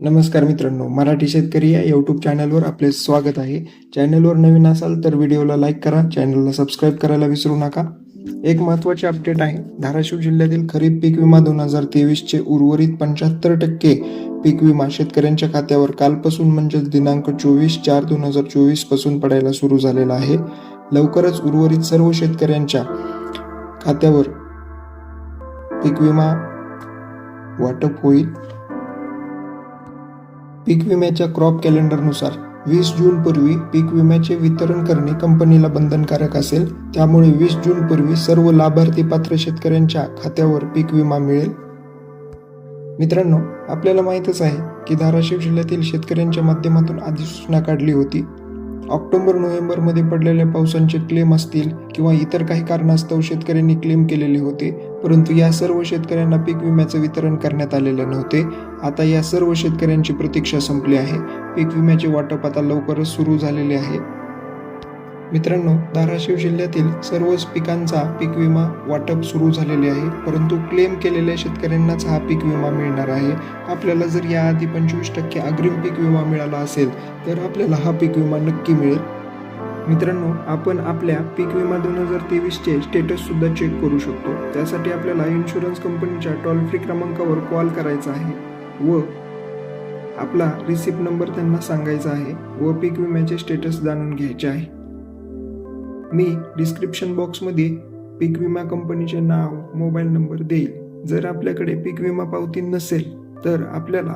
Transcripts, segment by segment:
नमस्कार मित्रांनो मराठी शेतकरी या यूट्यूब चॅनलवर आपले स्वागत आहे. चॅनलवर नवीन असाल तर व्हिडिओला लाईक करा चॅनलला सबस्क्राईब करायला विसरू नका. एक महत्त्वाचे अपडेट आहे धाराशिव जिल्ह्यातील खरीप पीक विमा दोन हजार तेवीसचे उर्वरित पंच्याहत्तर टक्के पीक विमा शेतकऱ्यांच्या खात्यावर कालपासून म्हणजेच दिनांक चोवीस चार दोन हजार चोवीसपासून पडायला सुरू झालेला आहे. लवकरच उर्वरित सर्व शेतकऱ्यांच्या खात्यावर पीक विमा वाटप होईल. पीक विम्याच्या क्रॉप कॅलेंडरनुसार वीस जून पूर्वी पीक विम्याचे वितरण करणे कंपनीला बंधनकारक असेल त्यामुळे वीस जून पूर्वी सर्व लाभार्थी पात्र शेतकऱ्यांच्या खात्यावर पीक विमा मिळेल. मित्रांनो आपल्याला माहीतच आहे की धाराशिव जिल्ह्यातील शेतकऱ्यांच्या माध्यमातून अधिसूचना काढली होती. ऑक्टोबर नोव्हेंबरमध्ये पडलेल्या पावसांचे क्लेम असतील किंवा इतर काही कारणास्तव शेतकऱ्यांनी क्लेम केलेले होते परंतु या सर्व शेतकऱ्यांना पीक विम्याचं वितरण करण्यात आलेले नव्हते. आता या सर्व शेतकऱ्यांची प्रतीक्षा संपली आहे. पीक विम्याचे वाटप आता लवकरच सुरू झालेले आहे. मित्रांनो धाराशिव जिल्ह्यातील सर्वच पिकांचा पीक विमा वाटप सुरू झालेले आहे परंतु क्लेम केलेल्या शेतकऱ्यांनाच हा पीक विमा मिळणार आहे. आपल्याला जर याआधी पंचवीस टक्के अग्रिम पीक विमा मिळाला असेल तर आपल्याला हा पीक विमा नक्की मिळेल. मित्रांनो आपण आपल्या पीक विमा दोन हजार तेवीसचे स्टेटस सुद्धा चेक करू शकतो. त्यासाठी आपल्याला इन्शुरन्स कंपनीच्या टोल फ्री क्रमांकावर कॉल करायचा आहे व आपला रिसिप्ट नंबर त्यांना सांगायचा आहे व पीक विम्याचे स्टेटस जाणून घ्यायचे आहे. मी डिस्क्रिप्शन बॉक्समध्ये पीक विमा कंपनीचे नाव मोबाईल नंबर देईल. जर आपल्याकडे पीक विमा पावती नसेल तर आपल्याला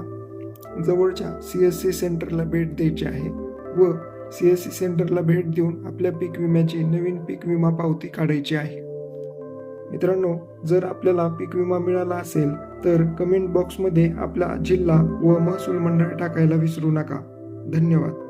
जवळच्या सी एस सी सेंटरला भेट द्यायची आहे व सी एस सी सेंटरला भेट देऊन आपल्या पीक विम्याची नवीन पीक विमा पावती काढायची आहे. मित्रांनो जर आपल्याला पीक विमा मिळाला असेल तर कमेंट बॉक्समध्ये आपला जिल्हा व महसूल मंडळ टाकायला विसरू नका. धन्यवाद.